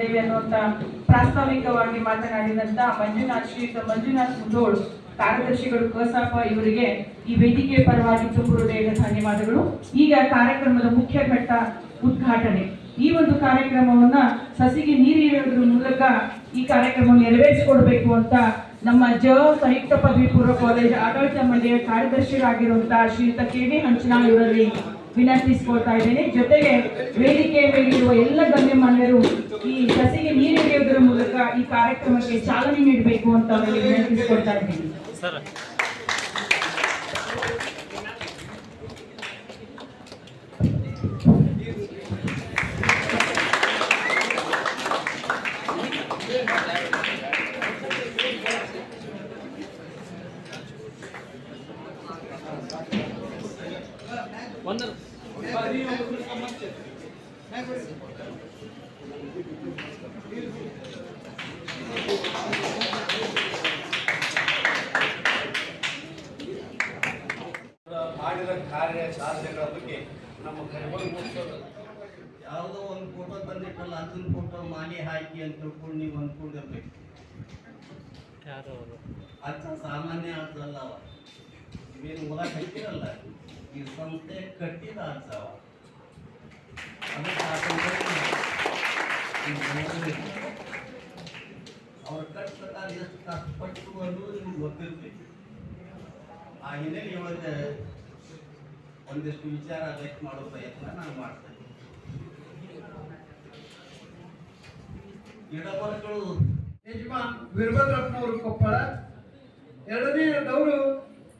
ಅನ್ನುವಂತ ಪ್ರಾಸ್ತಾವಿಕವಾಗಿ ಮಾತನಾಡಿದಂತ ಮಂಜುನಾಥ್ ಶ್ರೀಯುತ ಮಂಜುನಾಥ್ ಮುದೋಳ್ ಕಾರ್ಯದರ್ಶಿಗಳು ಕಸಾಪ ಇವರಿಗೆ ಈ ವೇದಿಕೆ ಪರವಾಗಿ ಹೃದಯದ ಧನ್ಯವಾದಗಳು. ಈಗ ಕಾರ್ಯಕ್ರಮದ ಮುಖ್ಯ ಘಟ್ಟ ಉದ್ಘಾಟನೆ. ಈ ಒಂದು ಕಾರ್ಯಕ್ರಮವನ್ನ ಸಸಿಗೆ ನೀರಿಡುವುದರ ಮೂಲಕ ಈ ಕಾರ್ಯಕ್ರಮ ನೆರವೇರಿಸಿಕೊಡ್ಬೇಕು ಅಂತ ನಮ್ಮ ಜ ಸಂಯುಕ್ತ ಪದವಿ ಪೂರ್ವ ಕಾಲೇಜ್ ಆಡಳಿತ ಮಂಡಳಿಯ ಕಾರ್ಯದರ್ಶಿಯಾಗಿರುವಂತಹ ಶ್ರೀಯುತ ಕೆ ವಿ ಹಂಚನಾಳ್ ಇವರಲ್ಲಿ ವಿನಂತಿಸಿಕೊಳ್ತಾ ಇದ್ದೇನೆ. ಜೊತೆಗೆ ವೇದಿಕೆ ಮೇಲಿರುವ ಎಲ್ಲ ಗಣ್ಯಮಾನ್ಯರು ಈ ಸಸಿಗೆ ನೀರಿಡಿಯುವುದರ ಮೂಲಕ ಈ ಕಾರ್ಯಕ್ರಮಕ್ಕೆ ಚಾಲನೆ ನೀಡಬೇಕು ಅಂತ ಅವರಿಗೆ ವಿನಂತಿಸಿಕೊಳ್ತಾ ಇದ್ದೀನಿ. ಸರ್. ಒಂದು ಮಾಡಿದ ಕಾರ್ಯ ಸಾಧನೆಗಳ ಬಗ್ಗೆ ನಮ್ಮ ಯಾವುದೋ ಒಂದು ಫೋಟೋ ತಂದಿಟ್ಟಲ್ಲ ಅದನ್ನ ಫೋಟೋ ಮಾಲೆ ಹಾಕಿ ಅಂತ ತಿಳ್ಕೊಂಡು ನೀವು ಅಂದ್ಕೊಂಡಿರ್ಬೇಕು. ಅಚ್ಚ ಸಾಮಾನ್ಯ ಅಲ್ಲ ಅವ. ಇವೇನು ಹೊಲ ಕಟ್ಟಿರಲ್ಲ ಈ ಸಂಸ್ಥೆ ಕಟ್ಟಿದ ಅರ್ಥ ಅವ. ಅದಕ್ಕೆ ಕಟ್ ಪ್ರಕಾರ. ಅವ್ರ ಎಷ್ಟು ಕಷ್ಟಪಟ್ಟು ಅನ್ನೋದು ನಿಮ್ಗೆ ಗೊತ್ತಿರ್ಬೇಕು ಆ ಹಿನ್ನೆಲೆ ಇವತ್ತು ಒಂದಿಷ್ಟು ವಿಚಾರ ವ್ಯಕ್ತ ಮಾಡೋ ಪ್ರಯತ್ನ ನಾನು ಮಾಡ್ತೇನೆ ಗಿಡಮರಗಳು ಯಜಮಾನ್ ವೀರಭದ್ರಪ್ಪನವರು ಕೊಪ್ಪಳ ಎರಡನೇದವರು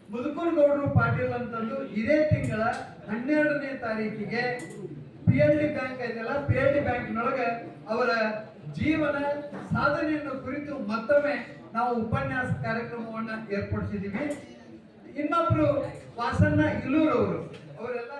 ಮುದುಕೂರು ಗೌಡರು ಪಾಟೀಲ್ ಅಂತಂದು ಇದೇ ತಿಂಗಳ ಹನ್ನೆರಡನೇ ತಾರೀಕಿಗೆ ಪಿ ಎಲ್ ಡಿ ಬ್ಯಾಂಕ್ ಐತಲ್ಲ ಪಿ ಎಲ್ ಡಿ ಬ್ಯಾಂಕ್ನೊಳಗೆ ಅವರ ಜೀವನ ಸಾಧನೆಯನ್ನು ಕುರಿತು ಮತ್ತೊಮ್ಮೆ ನಾವು ಉಪನ್ಯಾಸ ಕಾರ್ಯಕ್ರಮವನ್ನು ಏರ್ಪಡಿಸಿದ್ದೀವಿ ಇನ್ನೊಬ್ರು ವಾಸಣ್ಣ ಇಲ್ಲೂರವರು, ಅವರೆಲ್ಲ